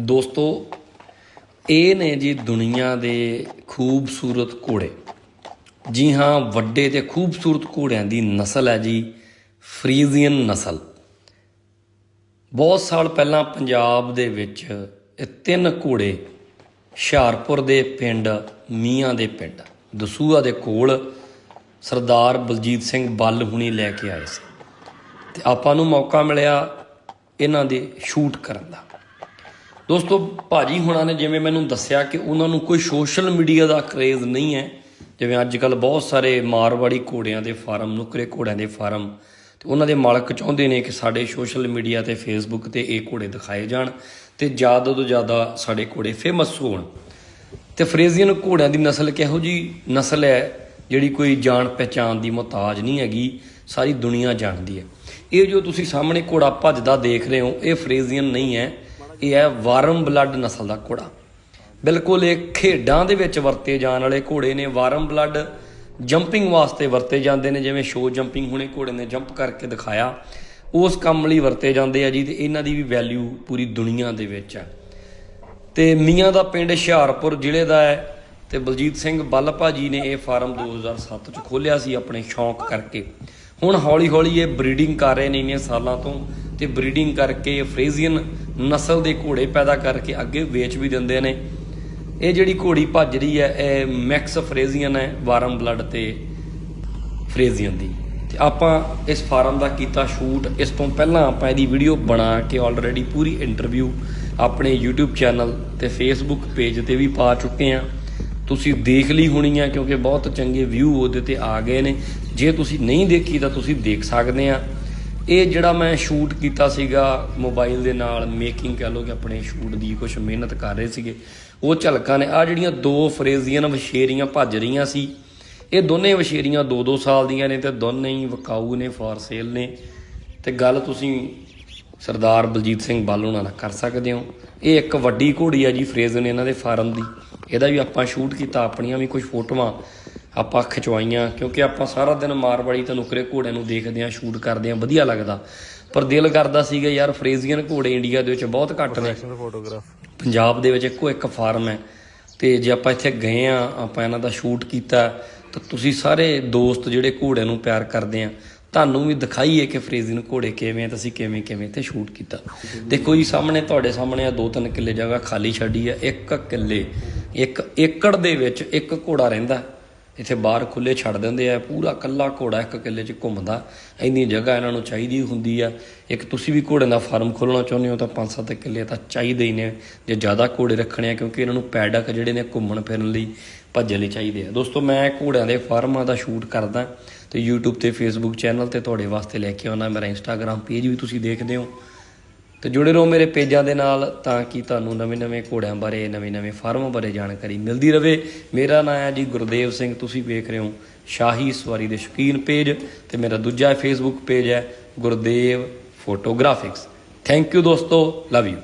ਦੋਸਤੋ, ਇਹ ਨੇ ਜੀ ਦੁਨੀਆ ਦੇ ਖੂਬਸੂਰਤ ਘੋੜੇ। ਜੀ ਹਾਂ, ਵੱਡੇ ਤੇ ਖੂਬਸੂਰਤ ਘੋੜਿਆਂ ਦੀ ਨਸਲ ਹੈ ਜੀ, ਫਰੀਜ਼ੀਅਨ ਨਸਲ। ਬਹੁਤ ਸਾਲ ਪਹਿਲਾਂ ਪੰਜਾਬ ਦੇ ਵਿੱਚ ਇਹ ਤਿੰਨ ਘੋੜੇ ਹੁਸ਼ਿਆਰਪੁਰ ਦੇ ਪਿੰਡ, ਮੀਆਂ ਦੇ ਪਿੰਡ ਦਸੂਆ ਦੇ ਕੋਲ ਸਰਦਾਰ ਬਲਜੀਤ ਸਿੰਘ ਬੱਲ ਹੁਣੀ ਲੈ ਕੇ ਆਏ ਸੀ। ਤੇ ਆਪਾਂ ਨੂੰ ਮੌਕਾ ਮਿਲਿਆ ਇਹਨਾਂ ਦੇ ਸ਼ੂਟ ਕਰਨ ਦਾ। ਦੋਸਤੋ, ਭਾਜੀ ਹੁਣਾਂ ਨੇ ਜਿਵੇਂ ਮੈਨੂੰ ਦੱਸਿਆ ਕਿ ਉਹਨਾਂ ਨੂੰ ਕੋਈ ਸੋਸ਼ਲ ਮੀਡੀਆ ਦਾ ਕਰੇਜ਼ ਨਹੀਂ ਹੈ। ਜਿਵੇਂ ਅੱਜ ਕੱਲ ਬਹੁਤ ਸਾਰੇ ਮਾਰਵਾੜੀ ਘੋੜਿਆਂ ਦੇ ਫਾਰਮ, ਨੁਕਰੇ ਘੋੜਿਆਂ ਦੇ ਫਾਰਮ, ਤੇ ਉਹਨਾਂ ਦੇ ਮਾਲਕ ਚਾਹੁੰਦੇ ਨੇ ਕਿ ਸਾਡੇ ਸੋਸ਼ਲ ਮੀਡੀਆ ਤੇ ਫੇਸਬੁੱਕ ਤੇ ਇਹ ਘੋੜੇ ਦਿਖਾਏ ਜਾਣ ਤੇ ਜ਼ਿਆਦਾ ਤੋਂ ਜ਼ਿਆਦਾ ਸਾਡੇ ਘੋੜੇ ਫੇਮਸ ਹੋਣ। ਤੇ ਫਰੇਜ਼ੀਅਨ ਘੋੜਿਆਂ ਦੀ ਨਸਲ ਕਿਹੋ ਜੀ ਨਸਲ ਹੈ, ਜਿਹੜੀ ਕੋਈ ਜਾਣ ਪਹਿਚਾਨ ਦੀ ਮੁਹਤਾਜ ਨਹੀਂ ਹੈਗੀ, ਸਾਰੀ ਦੁਨੀਆ ਜਾਣਦੀ ਹੈ। ਇਹ ਜੋ ਤੁਸੀਂ ਸਾਹਮਣੇ ਘੋੜਾ ਭੱਜਦਾ ਦੇਖ ਰਹੇ ਹੋ, ਇਹ ਫਰੇਜ਼ੀਅਨ ਨਹੀਂ ਹੈ। ਇਹ ਹੈ ਵਾਰਮ ਬਲੱਡ ਨਸਲ ਦਾ ਘੋੜਾ। ਬਿਲਕੁਲ ਇਹ ਖੇਡਾਂ ਦੇ ਵਿੱਚ ਵਰਤੇ ਜਾਣ ਵਾਲੇ ਘੋੜੇ ਨੇ। ਵਾਰਮ ਬਲੱਡ ਜੰਪਿੰਗ ਵਾਸਤੇ ਵਰਤੇ ਜਾਂਦੇ ਨੇ, ਜਿਵੇਂ ਸ਼ੋ ਜੰਪਿੰਗ ਹੁਣੇ ਘੋੜੇ ਨੇ ਜੰਪ ਕਰਕੇ ਦਿਖਾਇਆ। ਉਸ ਕੰਮ ਲਈ ਵਰਤੇ ਜਾਂਦੇ ਆ ਜੀ ਤੇ ਇਹਨਾਂ ਦੀ ਵੀ ਵੈਲਿਊ ਪੂਰੀ ਦੁਨੀਆ ਦੇ ਵਿੱਚ ਹੈ। ਤੇ ਮੀਆਂ ਦਾ ਪਿੰਡ ਹੁਸ਼ਿਆਰਪੁਰ ਜ਼ਿਲ੍ਹੇ ਦਾ ਹੈ ਤੇ ਬਲਜੀਤ ਸਿੰਘ ਬੱਲ ਜੀ ਨੇ ਇਹ ਫਾਰਮ 2007 ਚ ਖੋਲਿਆ ਸੀ ਆਪਣੇ ਸ਼ੌਂਕ ਕਰਕੇ। ਹੁਣ ਹੌਲੀ ਹੌਲੀ ਇਹ ਬਰੀਡਿੰਗ ਕਰ ਰਹੇ ਨੇ ਇੰਨੇ ਸਾਲਾਂ ਤੋਂ ਤੇ ਬਰੀਡਿੰਗ ਕਰਕੇ ਇਹ ਨਸਲ ਦੇ ਘੋੜੇ ਪੈਦਾ ਕਰਕੇ ਅੱਗੇ ਵੇਚ ਵੀ ਦਿੰਦੇ ਨੇ। ਇਹ ਜਿਹੜੀ ਘੋੜੀ ਭੱਜ ਰਹੀ ਹੈ, ਇਹ ਮੈਕਸ ਫਰੇਜ਼ੀਅਨ ਹੈ, ਵਾਰਮ ਬਲੱਡ ਤੇ ਫਰੇਜ਼ੀਅਨ ਦੀ। ਤੇ ਆਪਾਂ ਇਸ ਫਾਰਮ ਦਾ ਕੀਤਾ ਸ਼ੂਟ। ਇਸ ਤੋਂ ਪਹਿਲਾਂ ਆਪਾਂ ਇਹਦੀ ਵੀਡੀਓ ਬਣਾ ਕੇ ਆਲਰੇਡੀ ਪੂਰੀ ਇੰਟਰਵਿਊ ਆਪਣੇ YouTube ਚੈਨਲ ਤੇ Facebook ਪੇਜ ਤੇ ਵੀ ਪਾ ਚੁੱਕੇ ਆ ਤੁਸੀਂ ਦੇਖ ਲਈ ਹੋਣੀ ਆ ਕਿਉਂਕਿ ਬਹੁਤ ਚੰਗੇ ਵਿਊ ਉਹਦੇ ਤੇ ਆ ਗਏ ਨੇ। ਜੇ ਤੁਸੀਂ ਨਹੀਂ ਦੇਖੀ ਤਾਂ ਤੁਸੀਂ ਦੇਖ ਸਕਦੇ ਆ ਇਹ ਜਿਹੜਾ ਮੈਂ ਸ਼ੂਟ ਕੀਤਾ ਸੀਗਾ ਮੋਬਾਈਲ ਦੇ ਨਾਲ ਮੇਕਿੰਗ ਕਹ ਲਓ ਕਿ ਆਪਣੇ ਸ਼ੂਟ ਦੀ ਕੁਝ ਮਿਹਨਤ ਕਰ ਰਹੇ ਸੀਗੇ, ਉਹ ਝਲਕਾਂ ਨੇ। ਆ ਜਿਹੜੀਆਂ ਦੋ ਫਰੇਜ਼ੀਅਨ ਵਸ਼ੇਰੀਆਂ ਭੱਜ ਰਹੀਆਂ ਸੀ, ਇਹ ਦੋਨੇ ਵਸ਼ੇਰੀਆਂ 2-2 ਸਾਲ ਦੀਆਂ ਨੇ ਤੇ ਦੋਨੇ ਹੀ ਵਕਾਊ ਨੇ ਫਾਰ ਸੇਲ ਨੇ। ਤੇ ਗੱਲ ਤੁਸੀਂ ਸਰਦਾਰ ਬਲਜੀਤ ਸਿੰਘ ਬਾਲੂ ਨਾਲ ਕਰ ਸਕਦੇ ਹੋ। ਇਹ ਇੱਕ ਵੱਡੀ ਘੋੜੀ ਆ ਜੀ ਫਰੇਜ਼ ਨੇ ਇਹਨਾਂ ਦੇ ਫਾਰਮ ਦੀ। ਇਹਦਾ ਵੀ ਆਪਾਂ ਸ਼ੂਟ ਕੀਤਾ, ਆਪਣੀਆਂ ਵੀ ਕੁਝ ਫੋਟੋਆਂ। ਆਪਾਂ ਖਿਚਵਾਈਆਂ ਕਿਉਂਕਿ ਆਪਾਂ ਸਾਰਾ ਦਿਨ ਮਾਰਵਾੜੀ ਤੇ ਨੁਕਰੇ ਘੋੜਿਆਂ ਨੂੰ ਦੇਖਦੇ ਆਂ ਸ਼ੂਟ ਕਰਦੇ ਆਂ ਵਧੀਆ ਲੱਗਦਾ। ਪਰ ਦਿਲ ਕਰਦਾ ਸੀਗਾ ਯਾਰ ਫਰੇਜ਼ੀਅਨ ਘੋੜੇ ਇੰਡੀਆ ਦੇ ਵਿੱਚ ਬਹੁਤ ਘੱਟ ਨੇ। ਪੰਜਾਬ ਦੇ ਵਿੱਚ ਇੱਕੋ ਇੱਕ ਫਾਰਮ ਹੈ। ਤੇ ਜੇ ਆਪਾਂ ਇੱਥੇ ਗਏ ਆ ਆਪਾਂ ਇਹਨਾਂ ਦਾ ਸ਼ੂਟ ਕੀਤਾ ਤਾਂ ਤੁਸੀਂ ਸਾਰੇ ਦੋਸਤ ਜਿਹੜੇ ਘੋੜਿਆਂ ਨੂੰ ਪਿਆਰ ਕਰਦੇ ਆ ਤੁਹਾਨੂੰ ਵੀ ਦਿਖਾਈਏ ਕਿ ਫਰੇਜ਼ਿਨ ਘੋੜੇ ਕਿਵੇਂ ਆ ਤੇ ਅਸੀਂ ਕਿਵੇਂ ਕਿਵੇਂ ਤੇ ਸ਼ੂਟ ਕੀਤਾ। ਦੇਖੋ ਜੀ ਸਾਹਮਣੇ ਤੁਹਾਡੇ ਸਾਹਮਣੇ ਆ ਦੋ ਤਿੰਨ ਕਿੱਲੇ ਜਗ੍ਹਾ ਖਾਲੀ ਛੱਡੀ ਆ ਇੱਕ ਕਿੱਲੇ ਇੱਕ ਏਕੜ ਦੇ ਵਿੱਚ ਇੱਕ ਘੋੜਾ ਰਹਿੰਦਾ। ਇੱਥੇ ਬਾਹਰ ਖੁੱਲੇ ਛੱਡ ਦਿੰਦੇ ਆ, ਪੂਰਾ ਕੱਲਾ ਘੋੜਾ ਇੱਕ ਕਿੱਲੇ 'ਚ ਘੁੰਮਦਾ। ਇੰਨੀ ਜਗ੍ਹਾ ਇਹਨਾਂ ਨੂੰ ਚਾਹੀਦੀ ਹੁੰਦੀ ਆ। ਇੱਕ ਤੁਸੀਂ ਵੀ ਘੋੜੇ ਦਾ ਫਾਰਮ ਖੋਲਣਾ ਚਾਹੁੰਦੇ ਹੋ ਤਾਂ 5-7 ਕਿੱਲੇ ਤਾਂ ਚਾਹੀਦੇ ਹੀ ਨੇ। ਜੇ ਜ਼ਿਆਦਾ ਘੋੜੇ ਰੱਖਣੇ ਆ, ਕਿਉਂਕਿ ਇਹਨਾਂ ਨੂੰ ਪੈਡਕ ਜਿਹੜੇ ਨੇ ਘੁੰਮਣ ਫਿਰਨ ਲਈ ਭੱਜਣ ਲਈ ਚਾਹੀਦੇ ਆ। ਦੋਸਤੋ, ਮੈਂ ਘੋੜਿਆਂ ਦੇ ਫਾਰਮਾਂ ਦਾ ਸ਼ੂਟ ਕਰਦਾ। ਤੇ YouTube ਤੇ Facebook ਚੈਨਲ ਤੇ ਤੁਹਾਡੇ ਵਾਸਤੇ ਲੈ ਕੇ ਆਉਣਾ। ਮੇਰਾ Instagram ਪੇਜ ਵੀ ਤੁਸੀਂ ਦੇਖਦੇ ਹੋ। ਤੇ ਜੁੜੇ ਰਹੋ ਮੇਰੇ ਪੇਜਾਂ ਦੇ ਨਾਲ ਤਾਂ ਕਿ ਤੁਹਾਨੂੰ ਨਵੇਂ-ਨਵੇਂ ਘੋੜਿਆਂ ਬਾਰੇ ਨਵੇਂ-ਨਵੇਂ ਫਾਰਮਾਂ ਬਾਰੇ ਜਾਣਕਾਰੀ ਮਿਲਦੀ ਰਹੇ ਮੇਰਾ ਨਾਮ ਹੈ ਜੀ ਗੁਰਦੇਵ ਸਿੰਘ, ਤੁਸੀਂ ਵੇਖ ਰਹੇ ਹੋ ਸ਼ਾਹੀ ਸਵਾਰੀ ਦੇ ਸ਼ੌਕੀਨ ਪੇਜ ਤੇ ਮੇਰਾ ਦੂਜਾ ਫੇਸਬੁੱਕ ਪੇਜ ਹੈ ਗੁਰਦੇਵ ਫੋਟੋਗ੍ਰਾਫਿਕਸ ਥੈਂਕ ਯੂ ਦੋਸਤੋ ਲਵ ਯੂ